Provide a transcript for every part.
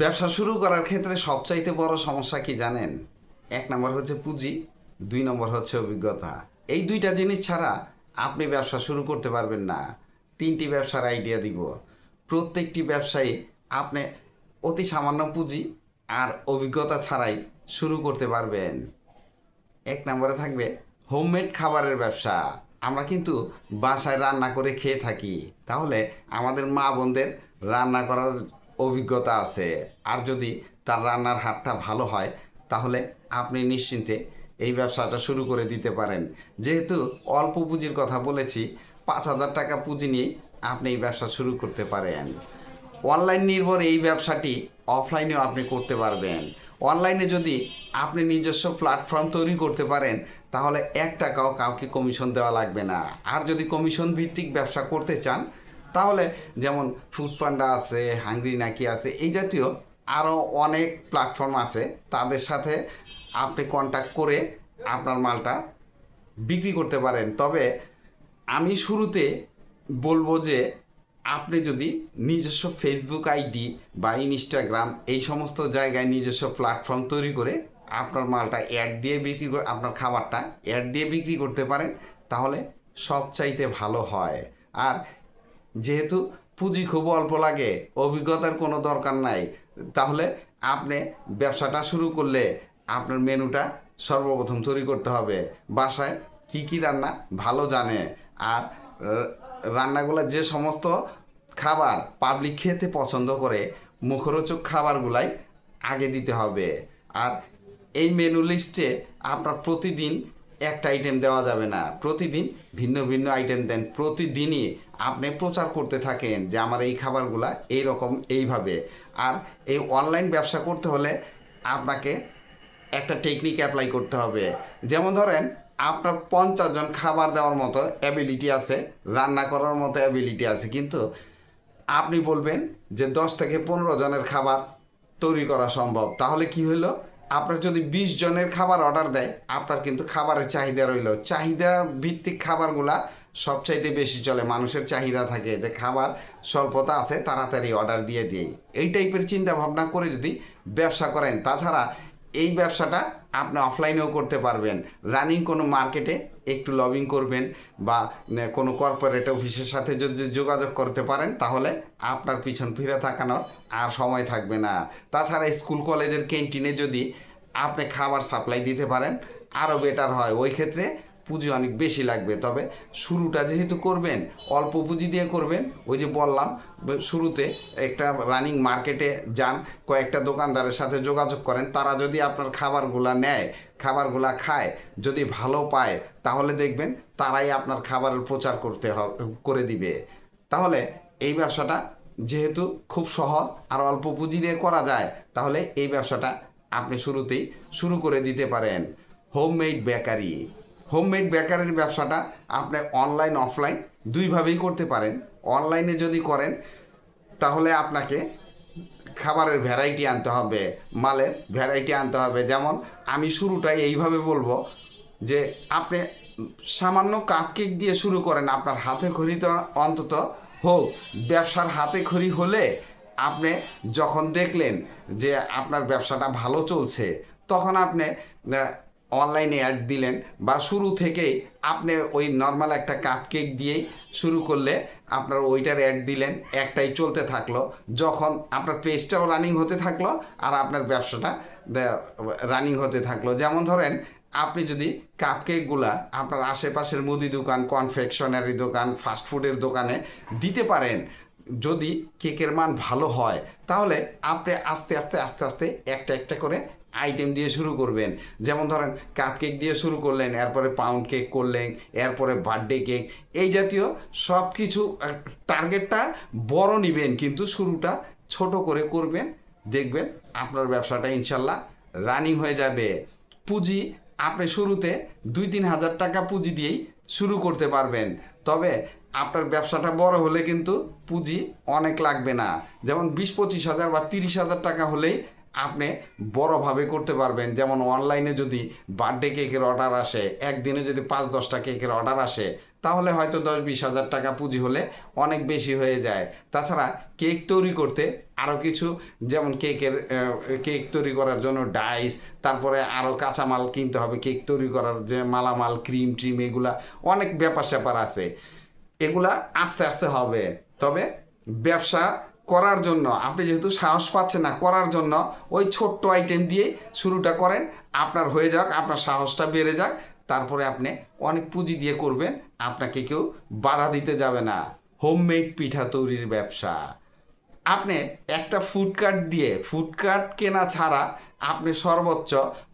ব্যবসা শুরু করার ক্ষেত্রে সবচাইতে বড় সমস্যা কি জানেন? এক নম্বর হচ্ছে পুঁজি, দুই নম্বর হচ্ছে অভিজ্ঞতা। এই দুইটা জিনিস ছাড়া আপনি ব্যবসা শুরু করতে পারবেন না। তিনটি ব্যবসার আইডিয়া দিব। প্রত্যেকটি ব্যবসায়ী আপনি অতি সামান্য পুঁজি আর অভিজ্ঞতা ছাড়াই শুরু করতে পারবেন। এক নম্বরে থাকবে হোমমেড খাবারের ব্যবসা। আমরা কিন্তু বাসায় রান্না করে খেয়ে থাকি। তাহলে আমাদের মা বোনদের রান্না করার অভিজ্ঞতা আছে। আর যদি তার রান্নার হাতটা ভালো হয়, তাহলে আপনি নিশ্চিন্তে এই ব্যবসাটা শুরু করে দিতে পারেন। যেহেতু অল্প পুঁজির কথা বলেছি, পাঁচ হাজার টাকা পুঁজি নিয়ে আপনি এই ব্যবসা শুরু করতে পারেন। অনলাইন নির্ভর এই ব্যবসাটি অফলাইনেও আপনি করতে পারবেন। অনলাইনে যদি আপনি নিজস্ব প্ল্যাটফর্ম তৈরি করতে পারেন, তাহলে এক টাকাও কাউকে কমিশন দেওয়া লাগবে না। আর যদি কমিশন ভিত্তিক ব্যবসা করতে চান তাহলে যেমন ফুড পান্ডা আছে হাঙ্গরি নাকি আছে, এই জাতীয় আরও অনেক প্ল্যাটফর্ম আছে, তাদের সাথে আপনি কন্ট্যাক্ট করে আপনার মালটা বিক্রি করতে পারেন। তবে আমি শুরুতে বলব যে আপনি যদি নিজস্ব ফেসবুক আইডি বা ইনস্টাগ্রাম এই সমস্ত জায়গায় নিজস্ব প্ল্যাটফর্ম তৈরি করে আপনার মালটা অ্যাড দিয়ে বিক্রি করে, আপনার খাবারটা অ্যাড দিয়ে বিক্রি করতে পারেন, তাহলে সবচাইতে ভালো হয়। আর যেহেতু পুঁজি খুব অল্প লাগে, অভিজ্ঞতার কোনো দরকার নাই, তাহলে আপনি ব্যবসাটা শুরু করলে আপনার মেনুটা সর্বপ্রথম তৈরি করতে হবে। বাসায় কি কি রান্না ভালো জানে আর রান্নাগুলো যে সমস্ত খাবার পাবলিক খেতে পছন্দ করে, মুখরোচক খাবারগুলাই আগে দিতে হবে। আর এই মেনু লিস্টে আপনার প্রতিদিন একটা আইটেম দেওয়া যাবে না। প্রতিদিন ভিন্ন ভিন্ন আইটেম দেন। প্রতিদিনই আপনি প্রচার করতে থাকেন যে আমার এই খাবারগুলা এই রকম এইভাবে। আর এই অনলাইন ব্যবসা করতে হলে আপনাকে একটা টেকনিক অ্যাপ্লাই করতে হবে। যেমন ধরেন, আপনার পঞ্চাশ জন খাবার দেওয়ার মতো অ্যাবিলিটি আছে, রান্না করার মতো অ্যাবিলিটি আছে, কিন্তু আপনি বলবেন যে দশ থেকে পনেরো জনের খাবার তৈরি করা সম্ভব। তাহলে কি হলো? আপনার যদি বিশ জনের খাবার অর্ডার দেয়, আপনার কিন্তু খাবারের চাহিদা রইল। চাহিদা ভিত্তিক খাবারগুলা সবচাইতে বেশি চলে। মানুষের চাহিদা থাকে যে খাবার স্বল্পতা আছে, তাড়াতাড়ি অর্ডার দিয়ে দিই। এই টাইপের চিন্তা ভাবনা করে যদি ব্যবসা করেন, তাছাড়া এই ব্যবসাটা আপনি অফলাইনেও করতে পারবেন। রানিং কোনো মার্কেটে একটু লবিং করবেন বা কোনো কর্পোরেট অফিসের সাথে যদি যোগাযোগ করতে পারেন, তাহলে আপনার পিছন ফিরে থাকানোর আর সময় থাকবে না। তাছাড়া স্কুল কলেজের ক্যান্টিনে যদি আপনি খাবার সাপ্লাই দিতে পারেন আরও বেটার হয়। ওই ক্ষেত্রে পুঁজি অনেক বেশি লাগবে। তবে শুরুটা যেহেতু করবেন, অল্প পুঁজি দিয়ে করবেন, ওই যে বললাম শুরুতে একটা রানিং মার্কেটে যান, কয়েকটা দোকানদারের সাথে যোগাযোগ করেন, তারা যদি আপনার খাবারগুলা নেয়, খাবারগুলা খায়, যদি ভালো পায়, তাহলে দেখবেন তারাই আপনার খাবারের প্রচার করতে করে দিবে। তাহলে এই ব্যবসাটা যেহেতু খুব সহজ, আর অল্প পুঁজি দিয়ে করা যায়, তাহলে এই ব্যবসাটা আপনি শুরুতেই শুরু করে দিতে পারেন। Homemade bakery. হোমমেড বেকারির ব্যবসাটা আপনি অনলাইন অফলাইন দুইভাবেই করতে পারেন। অনলাইনে যদি করেন, তাহলে আপনাকে খাবারের ভ্যারাইটি আনতে হবে, মালের ভ্যারাইটি আনতে হবে। যেমন আমি শুরুটাই এইভাবে বলব যে, আপনি সামান্য কাপ কেক দিয়ে শুরু করেন আপনার হাতে খড়ি তো অন্তত হোক, ব্যবসার হাতে খড়ি হলে আপনি যখন দেখলেন যে আপনার ব্যবসাটা ভালো চলছে, তখন আপনি অনলাইনে অ্যাড দিলেন বা শুরু থেকেই আপনি ওই নর্মাল একটা কাপ কেক দিয়েই শুরু করলে আপনার ওইটার অ্যাড দিলেন, একটাই চলতে থাকল। যখন আপনার পেজটাও রানিং হতে থাকল আর আপনার ব্যবসাটা রানিং হতে থাকল। যেমন ধরেন, আপনি যদি কাপকেকগুলা আপনার আশেপাশের মুদি দোকান কনফেকশনারি দোকান ফাস্টফুডের দোকানে দিতে পারেন, যদি কেকের মান ভালো হয়, তাহলে আপনি আস্তে আস্তে আস্তে আস্তে একটা একটা করে আইটেম দিয়ে শুরু করবেন। যেমন ধরেন কাপ কেক দিয়ে শুরু করলেন, এরপরে পাউন্ড কেক করলেন, এরপরে বার্থডে কেক এই জাতীয় সব কিছু টার্গেটটা বড় নেবেন, কিন্তু শুরুটা ছোট করে করবেন। দেখবেন আপনার ব্যবসাটা ইনশাল্লাহ রানিং হয়ে যাবে। পুঁজি আপনি শুরুতে দুই তিন হাজার টাকা পুঁজি দিয়েই শুরু করতে পারবেন। তবে আপনার ব্যবসাটা বড় হলে কিন্তু পুঁজি অনেক লাগবে না। যেমন বিশ পঁচিশ হাজার বা তিরিশ হাজার টাকা হলেই আপনি বড়োভাবে করতে পারবেন। যেমন অনলাইনে যদি বার্থডে কেকের অর্ডার আসে, একদিনে যদি পাঁচ দশটা কেকের অর্ডার আসে, তাহলে হয়তো দশ বিশ হাজার টাকা পুঁজি হলে অনেক বেশি হয়ে যায়। তাছাড়া কেক তৈরি করতে আরও কিছু, যেমন কেকের কেক তৈরি করার জন্য ডাইস তারপরে আরও কাঁচামাল কিনতে হবে কেক তৈরি করার যে মালামাল ক্রিম ট্রিম এগুলা অনেক ব্যাপার স্যাপার আছে। এগুলা আস্তে আস্তে হবে। তবে ব্যবসা করার জন্য, আপনি যেহেতু সাহস পাচ্ছেন না করার জন্য, ওই ছোট্ট আইটেম দিয়ে শুরুটা করেন, আপনার হয়ে যাক, আপনার সাহসটা বেড়ে যাক, তারপরে আপনি অনেক পুঁজি দিয়ে করবেন, আপনাকে কেউ বাধা দিতে যাবে না। হোমমেড পিঠা তৈরির ব্যবসা। আপনি একটা ফুডকার্ট দিয়ে ফুডকার্ট কেনা ছাড়া আপনি সর্বোচ্চ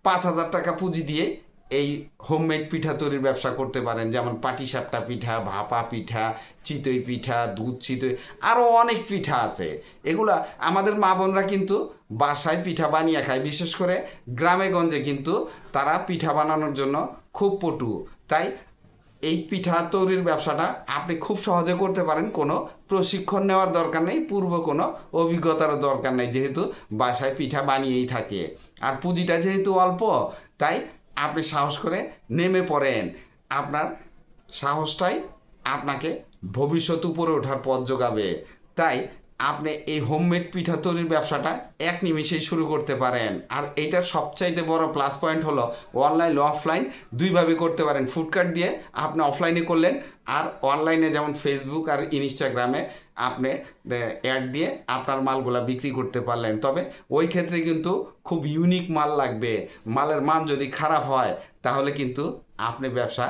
পাঁচ হাজার টাকা পুঁজি দিয়ে এই হোমমেড পিঠা তৈরির ব্যবসা করতে পারেন, যেমন পাটিসাপটা পিঠা, ভাপা পিঠা, চিতই পিঠা, দুধ চিতই আরও অনেক পিঠা আছে। এগুলা আমাদের মা বোনরা কিন্তু বাসায় পিঠা বানিয়ে খায়। বিশেষ করে গ্রামে গঞ্জে কিন্তু তারা পিঠা বানানোর জন্য খুব পটু। তাই এই পিঠা তৈরির ব্যবসাটা আপনি খুব সহজে করতে পারেন। কোনো প্রশিক্ষণ নেওয়ার দরকার নেই, পূর্ব কোনো অভিজ্ঞতারও দরকার নেই, যেহেতু বাসায় পিঠা বানিয়েই থাকে। আর পুঁজিটা যেহেতু অল্প, তাই আপনি সাহস করে নেমে পড়েন। আপনার সাহসটাই আপনাকে ভবিষ্যৎ উপরে ওঠার পথ যোগাবে। তাই আপনি এই হোমমেড পিঠা তৈরির ব্যবসাটা এক নিমিষেই শুরু করতে পারেন। আর এইটার সবচাইতে বড় প্লাস পয়েন্ট হলো অনলাইন অফলাইন দুইভাবে করতে পারেন। ফুডকার্ট দিয়ে আপনি অফলাইনে করলেন আর অনলাইনে যেমন ফেসবুক আর ইনস্টাগ্রামে আপনি অ্যাড দিয়ে আপনার মালগুলা বিক্রি করতে পারলেন। তবে ওই ক্ষেত্রে কিন্তু খুব ইউনিক মাল লাগবে। মালের মান যদি খারাপ হয়, তাহলে কিন্তু আপনি ব্যবসা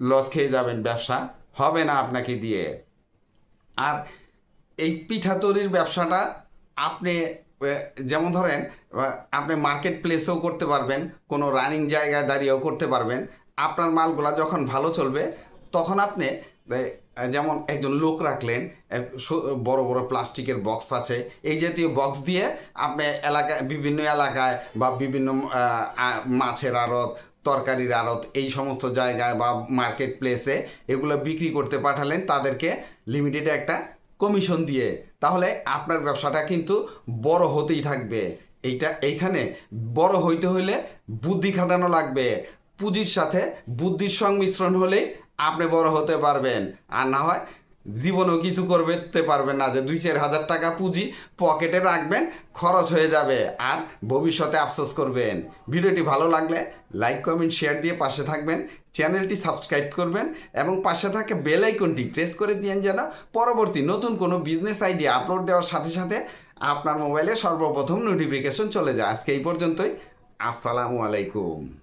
লস খেয়ে যাবেন, ব্যবসা হবে না আপনাকে দিয়ে। আর এই পিঠা তৈরির ব্যবসাটা আপনি যেমন ধরেন আপনি মার্কেট প্লেসেও করতে পারবেন, কোনো রানিং জায়গায় দাঁড়িয়েও করতে পারবেন। আপনার মালগুলা যখন ভালো চলবে তখন আপনি যেমন একজন লোক রাখলেন বড় বড় প্লাস্টিকের বক্স আছে, এই জাতীয় বক্স দিয়ে আপনি এলাকায়, বিভিন্ন এলাকায় বা বিভিন্ন মাছের আড়ত, তরকারির আড়ত, এই সমস্ত জায়গায় বা মার্কেট প্লেসে এগুলো বিক্রি করতে পাঠালেন, তাদেরকে লিমিটেড একটা কমিশন দিয়ে। তাহলে আপনার ব্যবসাটা কিন্তু বড় হতেই থাকবে। এইটা, এইখানে বড় হইতে হইলে বুদ্ধি খাটানো লাগবে। পুঁজির সাথে বুদ্ধির সংমিশ্রণ হলেই আপনি বড় হতে পারবেন। আর না হয় জীবনেও কিছু করতে পারবেন না যে দুই চার হাজার টাকা পুঁজি পকেটে রাখবেন, খরচ হয়ে যাবে আর ভবিষ্যতে আফসোস করবেন। ভিডিওটি ভালো লাগলে লাইক, কমেন্ট, শেয়ার দিয়ে পাশে থাকবেন, চ্যানেলটি সাবস্ক্রাইব করবেন এবং পাশে থাকে বেল আইকনটি প্রেস করে দিয়েন যেন পরবর্তী নতুন কোনো বিজনেস আইডিয়া আপলোড দেওয়ার সাথে সাথে আপনার মোবাইলে সর্বপ্রথম নোটিফিকেশন চলে যায়। আজকে এই পর্যন্তই। আসসালামু আলাইকুম।